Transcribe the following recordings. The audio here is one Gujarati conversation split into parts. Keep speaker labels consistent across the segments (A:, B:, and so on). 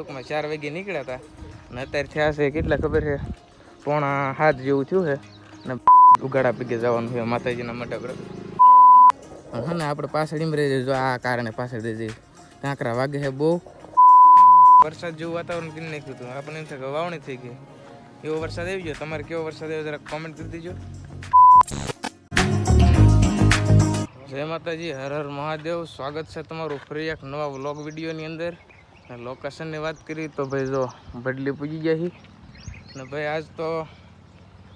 A: ટૂંકમાં ચાર વાગે નીકળ્યા હતા અને અત્યારે થયા છે કેટલા ખબર છે? પોણા હાથ જેવું થયું છે. ને ઉગાડા પીગે જવાનું છે માતાજીના મોટા બરાબર હા ને આપણે પાછળ એમ રહી જો આ કારણે પાછળ રહી જઈએ કાંકરા વાગે છે બહુ. વરસાદ જેવું વાતાવરણ કરી નાખ્યું હતું. આપણને એમ થાય વાવણી થઈ ગઈ. એવો વરસાદ આવી ગયો. તમારે કેવો વરસાદ આવ્યો જરા કોમેન્ટ કરી દેજો. જય માતાજી. હર હર મહાદેવ. સ્વાગત છે તમારું ફરી એક નવા વ્લોગ વિડીયોની અંદર. અને લોકેશનની વાત કરી તો ભાઈ જો બદલી પૂજી ગયા છે ને ભાઈ આજ તો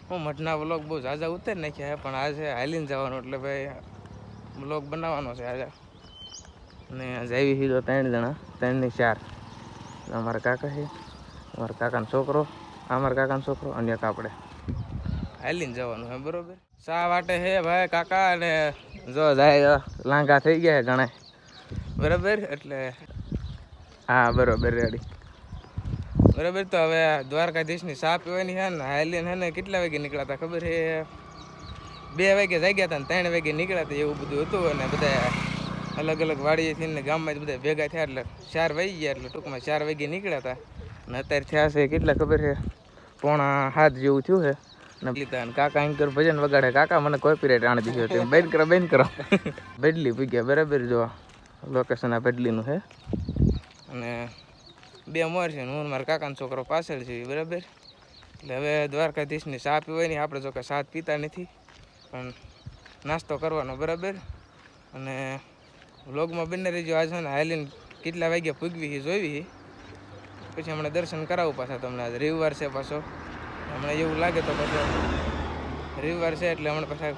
A: હું મઠના બ્લોગ બહુ ઝાઝા ઉતરી નાખ્યા છે, પણ આજે હાલીને જવાનું એટલે ભાઈ બ્લોગ બનાવવાનો છે આજે. અને આજે આવી છે તો ત્રણ જણા ત્રણની ચાર. અમારા કાકા છે, અમારા કાકાનો છોકરો, અમારા કાકાનો છોકરો અને એક આપણે હાલીને જવાનું હે બરોબર? શા વાટે હે ભાઈ કાકા? અને જો જાય, લાંગા થઈ ગયા છે ઘણા. બરાબર? એટલે હા, બરોબર રેડી બરાબર, તો હવે દ્વારકાધીશની સા પીવાની છે ને હાલીને હે ને, કેટલા વાગે નીકળ્યા હતા ખબર છે? બે વાગે જાગ્યા હતા ને ત્રણ વાગે નીકળ્યા હતા એવું બધું હતું અને બધા અલગ અલગ વાડીએથી ને ગામમાં બધા ભેગા થયા એટલે ચાર વાગી ગયા એટલે ટૂંકમાં ચાર વાગે નીકળ્યા હતા ને અત્યારે થયા છે કેટલા ખબર છે? પોણા હાથ જેવું થયું છે. ને લીધા અને કાકા એન્કર ભજન વગાડે. કાકા મને કોપીરાઇટ આણી દીધો તેમ બેન કરો બેન કરો. બેડલી પૂગ્યા, બરાબર જો. લોકેશન આ બેડલીનું છે. અને બે મોર છે હું મારા કાકાનો છોકરો પાછળ છે બરાબર? એટલે હવે દ્વારકાધીશની ચા નહીં આપણે જો કે સાત પીતા નથી, પણ નાસ્તો કરવાનો, બરાબર? અને વ્લોગમાં બંને રહીજો, આજે ને હાલીને કેટલા વાગ્યા પૂગવી છે જોવી છે પછી હમણાં દર્શન કરાવું પાછા તમને આજે, રવિવાર છે પાછો. હમણાં એવું લાગે તો પાછો રવિવાર છે એટલે હમણાં પાછા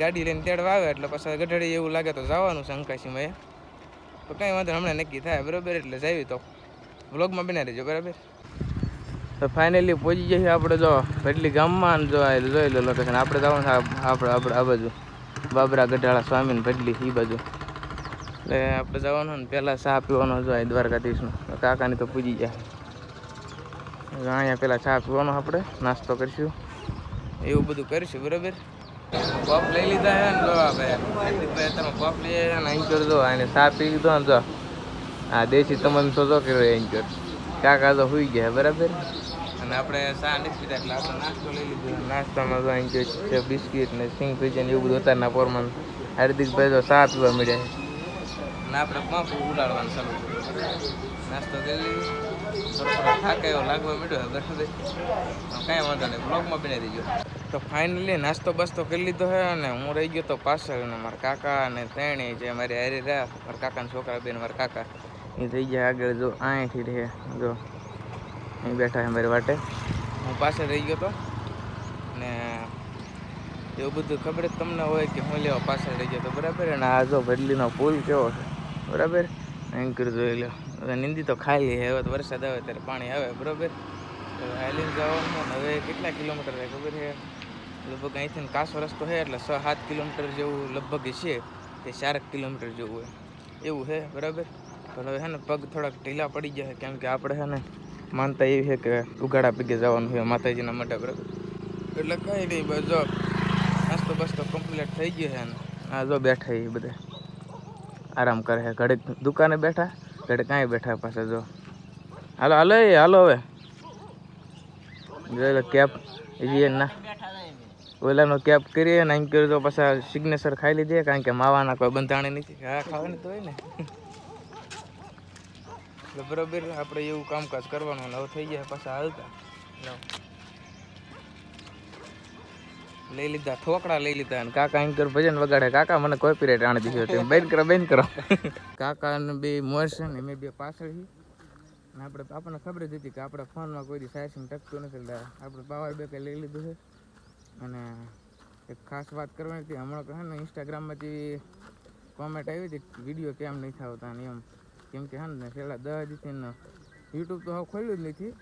A: ગાડી લઈને તેડવા આવે, એટલે પાછા ગઢડી એવું લાગે તો જવાનું છે અંકાશીમાં તો કંઈ વાંધો હમણાં નક્કી થાય, બરાબર? એટલે જાવી તો. વ્લોગમાં બના રહેજો, બરાબર? તો ફાઇનલી પહોંચી જઈએ આપણે જો એટલી ગામમાં જો જોઈ લો લોકેશન આપણે જવાનું છે આપણે આપણે આ બાજુ. બાબરા ગઢાળા સ્વામીને ભટલી એ બાજુ. એટલે આપણે જવાનું ને પહેલાં ચા પીવાનો જો દ્વારકાધીશનો. કાકાની તો પૂજી જાય અહીંયા પહેલાં ચા પીવાનો આપણે. નાસ્તો કરીશું. એવું બધું કરીશું, બરાબર? પપ લઈ લીધા છે ને જો આપણે તમે પપ લઈ આવ્યા ને અહીં જો એને ચા પી લીધો ને જો. હા દેશી તમને તો જો કર્યો અહીં કાકા તો સુઈ ગયા બરાબર? અને આપણે ચા નથી પીધા એટલે આપણે નાસ્તો લઈ લીધો. નાસ્તામાં તો અહીં છે, બિસ્કિટ ને સિંગ ભીજન એવું બધું અત્યારના પોરમાં. હાર્દિકભાઈ તો ચા પીવા મળ્યા અને આપણે પંપ ઉડાડવાનું ચાલુ નાસ્તો કરી લીધો. એવો લાગવા મળ્યો કાંઈ વાંધો નહીં બ્લોગમાં બની દીજો. તો ફાઇનલી નાસ્તો બાસ્તો કરી લીધો છે અને હું રહી ગયો તો પાછળ અને મારા કાકા અને તેણી જે મારી હારી રહ્યા, મારા કાકાના છોકરા બેન, મારા કાકા, એ થઈ ગયા આગળ જો અહીંથી રહે, જો અહીં બેઠા છે મારી વાટે. હું પાછળ રહી ગયો તો ને એવું બધું ખબર જ તમને હોય કે હું લેવા પાછળ રહી ગયો તો બરાબર? અને આ જો બદલીનો પુલ કેવો છે? બરાબર? એન્કર જોઈ લો. નિંદી તો ખાલી હવે તો વરસાદ આવે ત્યારે પાણી આવે, બરોબર? હાલીને જવાનું હવે કેટલા કિલોમીટર છે ખબર છે? લગભગ અહીંથી કાસો રસ્તો છે, એટલે છ સાત કિલોમીટર જેવું લગભગ છે તે ચારેક કિલોમીટર જેવું હોય એવું છે, બરાબર? પણ હવે છે ને પગ થોડાક ઢીલા પડી ગયા છે, કેમ કે આપણે છે ને માનતા એવી છે કે ઉગાડા પીગે જવાનું છે માતાજીના માટે, બરાબર? એટલે કંઈ નહીં બસ જો નાસ્તો બસ્તો કમ્પ્લીટ થઈ ગયો છે ને. આ જો બેઠા એ બધા. આરામ કરે છે. ઘડીક દુકાને બેઠા. કાંઈ બેઠા પાસે જો. હાલો હાલો એ, હાલો હવે. જોઈ લો, કેપ એ ના. ઓલાનો કેપ કરીએ ને એમ કર્યું તો પાછા સિગ્નેચર ખાઈ લીધી કારણ કે માવાના કોઈ બંધાણી નથી. હા, ખાવાની તો હોય ને. એટલે બરોબર, આપણે એવું કામકાજ કરવાનું હવે થઈ ગયા પાછા હાલતા. લઈ લીધા ઠોકડા લઈ લીધા અને કાકા અહીં કર ભજન વગાડે. કાકા મને કોપીરાઇટ આણી દીધો તેમ બેન કરો બેન કરો. કાકા ને બે મોર ને મેં બે પાછળ અને આપણે આપણને ખબર જ હતી કે આપણે ફોનમાં કોઈ દી સાયસિંગ ટકતું નથી. આપણે પાવર બેક લઈ લીધું છે. અને એક ખાસ વાત કરવાની હતી, હમણાં કહે ને ઇન્સ્ટાગ્રામમાંથી કોમેન્ટ આવી હતી વીડિયો કેમ નહીં આવતા ને એમ. કેમ કે હા ને છેલ્લા દસ દિવસથી યુટ્યુબ તો હવે ખોલ્યું જ નથી.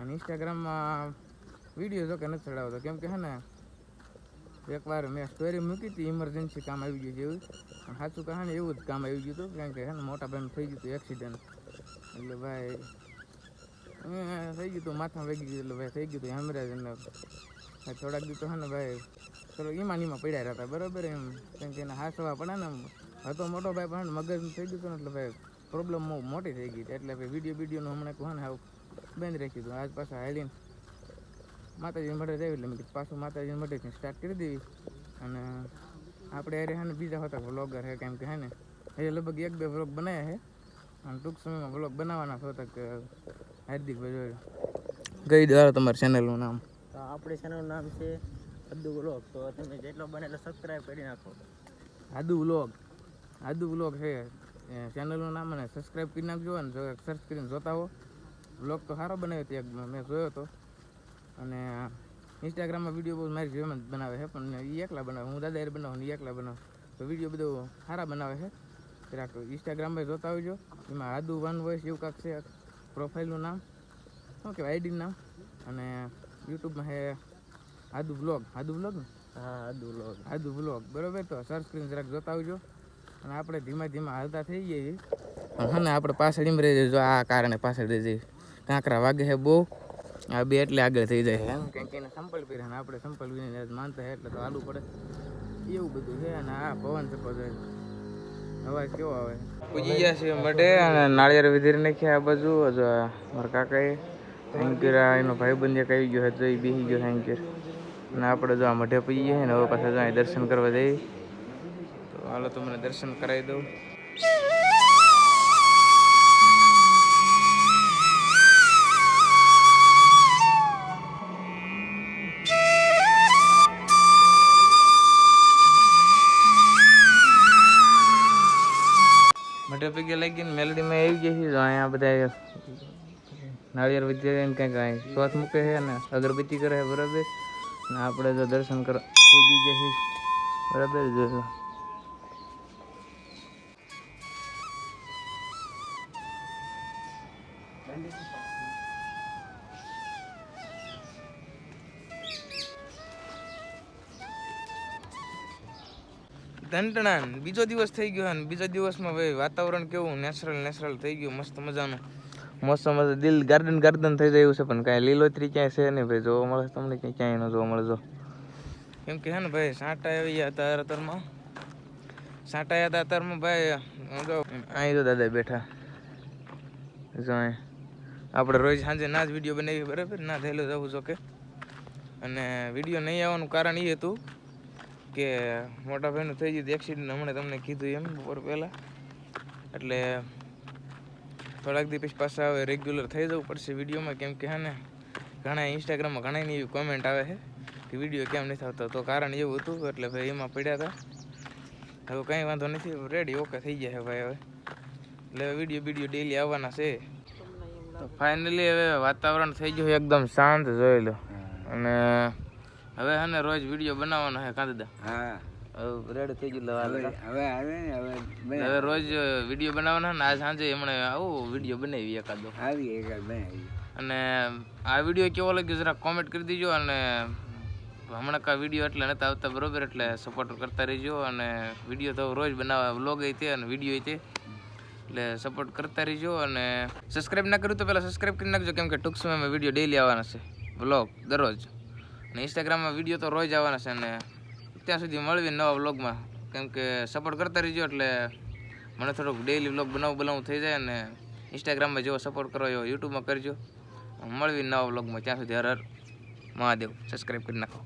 A: અને ઇન્સ્ટાગ્રામમાં વીડિયો જો કે નથી ચડાવતો. કેમ કે હે ને એકવાર મેં સ્ટોરી મૂકી હતી ઇમરજન્સી કામ આવી ગયું જેવું. પણ સાચું કહાને એવું જ કામ આવી ગયું હતું કારણ કે હે ને, મોટા ભાઈને થઈ ગયું હતું એક્સિડન્ટ એટલે ભાઈ થઈ ગયું હતું માથામાં વાગી ગયું, એટલે ભાઈ થઈ ગયું હતું, હેમરેજ અને થોડાક દી તો હે ને ભાઈ ચલો ઈમાનીમાં પડ્યા રહેતા, બરાબર એમ. કેમ કે એને હાસવા પડે ને હતો મોટો ભાઈ પણ મગજ થઈ ગયું હતું ને, એટલે ભાઈ પ્રોબ્લેમ મોટી થઈ ગઈ હતી. એટલે ભાઈ વીડિયો વિડીયોનું હમણાં કહો ને, આવું બંધ રાખ્યું હતું આજ પાછા હાલીને માતાજી મઢે જઈ એટલે મેં પાછું માતાજી મઢેથી સ્ટાર્ટ કરી દેવી. અને આપણે અરે હે ને બીજા હતા વ્લોગર હે કેમ કે હે ને એ લગભગ એક બે વ્લોગ બનાવ્યા છે અને ટૂંક સમયમાં વ્લોગ બનાવવાના છો તક હાર્દિકભાઈ જોયું ગઈ દ્વારા તમારી ચેનલનું નામ.
B: તો આપણી ચેનલનું નામ છે આદુ વ્લોગ તો તમે જેટલો બને એટલો સબસ્ક્રાઈબ કરી નાખો.
A: આદુ વ્લોગ આદુ વ્લોગ છે ચેનલનું નામ અને સબસ્ક્રાઈબ કરી નાખજો અને જો સર્ચ કરીને જોતા હો. વ્લોગ તો સારો બનાવ્યો હતો એક મેં જોયો હતો. અને ઇન્સ્ટાગ્રામમાં વીડિયો બહુ મારી જેમ જ બનાવે છે પણ એ એકલા બનાવે. હું દાદા એર બનાવું ને એ એકલા બનાવું. તો વીડિયો બધો સારા બનાવે છે. જરાક ઇન્સ્ટાગ્રામમાં જોતા આવજો એમાં આદુ વન વોઇસ એવું કાંક છે પ્રોફાઇલનું નામ. શું કહેવાય આઈડીનું નામ. અને યુટ્યુબમાં છે આદુ વ્લોગ. આદુ વ્લોગ ને?
B: હા આદુ બ્લોગ
A: આદુ વ્લોગ. બરાબર? તો સર્ચ કરીને જરાક જોતા આવજો અને આપણે ધીમા ધીમા હાલતા થઈ જઈએ. હા ને આપણે પાછળ જઈએ જો આ કારણે પાછળ જઈએ કાંકરા વાગે છે બહુ. આ બે એટલે આગળ થઈ જાય. એમ કે એને સંપલ પહેર્યા ને આપણે સંપલ વિને માનતા હે એટલે તો આલુ પડે. એવું બધું છે અને આ પવન ચકો હવા કેવો આવે? પૂજી ગયા છે મઢે અને નાળિયેર વિધિર નાખ્યા આ બાજુ. હજુ આ મારા કાકાએ થેન્કર એનો ભાઈબંધ એક આવી ગયો હતો એ બેસી ગયો થેન્કર અને આપણે જો આ મઢે પૂજી ગયા ને હવે પાછા જો દર્શન કરવા જઈએ. તો હાલો તો મને દર્શન કરાવી દઉં. મઢે પૈકી લાગીને મેલડીમાં આવી ગઈ છે અહીંયા બધા નાળિયેર વિદ્યા કંઈક અહીં શ્વાસ મૂકે છે અને અગરબત્તી કરે છે, બરાબર? ને આપણે તો દર્શન કરવા પૂજી જઈએ બરાબર? જોજો ધંટણા બીજો દિવસ થઈ ગયો અને બીજા દિવસમાં ભાઈ વાતાવરણ કેવું? નેચરલ નેચરલ થઈ ગયું મસ્ત મજાનું. મોસમ દિલ ગાર્ડન ગાર્ડન થઈ જાય એવું છે પણ કાંઈ લીલોતરી ક્યાંય છે નહીં ભાઈ. જોવા મળે તમને ક્યાંય ક્યાંય ન જોવા મળે જો. કેમ કે હે ને ભાઈ સાંટા આવી ગયા હતા અતરમાં. સાંટા આવ્યા હતા અત્યારમાં ભાઈ અહીં જો દાદા બેઠા. જો આપણે રોજ સાંજે ના જ વીડિયો બનાવી બરાબર? ના થયેલો જવું જો કે અને વીડિયો નહીં આવવાનું કારણ એ હતું કે મોટા ભાઈનું થઈ ગયું એક્સિડન્ટ હમણાં તમને કીધું એમ બપોર પહેલાં. એટલે થોડાક દી પછી પાછા હવે રેગ્યુલર થઈ જવું પડશે વિડીયોમાં, કેમ કે હે ને, ઘણા ઇન્સ્ટાગ્રામમાં ઘણા એવી કોમેન્ટ આવે છે કે વીડિયો કેમ નથી આવતો. તો કારણ એવું હતું, એટલે ભાઈ એમાં પડ્યા હતા. હવે કંઈ વાંધો નથી રેડી ઓકે થઈ ગયા છે ભાઈ હવે. એટલે વીડિયો વીડિયો ડેલી આવવાના છે. તો ફાઇનલી હવે વાતાવરણ થઈ ગયું એકદમ શાંત, જોઈ લો. અને હવે હને રોજ વીડિયો બનાવવાનો છે કાં
B: હા.
A: રેડ થઈ ગયું એટલે
B: હવે હવે આવે ને હવે
A: હવે રોજ વીડિયો બનાવવાના ને આજ સાંજે એમણે આવું વીડિયો બનાવી એકાદો.
B: આવી એક બનાવી.
A: અને આ વીડિયો કેવો લાગ્યો જરા કોમેન્ટ કરી દેજો અને હમણાં કા વીડિયો એટલે નતા આવતા બરોબર? એટલે સપોર્ટ કરતા રહેજો અને વીડિયો તો રોજ બનાવવા વ્લોગ તે અને વીડિયો તે. એટલે સપોર્ટ કરતા રહેજો અને સબસ્ક્રાઈબ ના કર્યું તો પહેલાં સબસ્ક્રાઈબ કરી નાખજો કેમ કે ટૂંક સમયમાં વીડિયો ડેલી આવવાના છે. વ્લોગ દરરોજ. અને ઇન્સ્ટાગ્રામમાં વીડિયો તો રોજ આવવાના છે અને ત્યાં સુધી મળવી નવા વ્લોગમાં કેમ કે સપોર્ટ કરતા રહીજો એટલે મને થોડુંક ડેઈલી વ્લોગ બનાવું બનાવું થઈ જાય અને ઇન્સ્ટાગ્રામમાં જેવો સપોર્ટ કરો એવો યુટ્યુબમાં કરજો. મળવી નવા વ્લોગમાં ત્યાં સુધી હર હર મહાદેવ. સબસ્ક્રાઈબ કરી નાખો.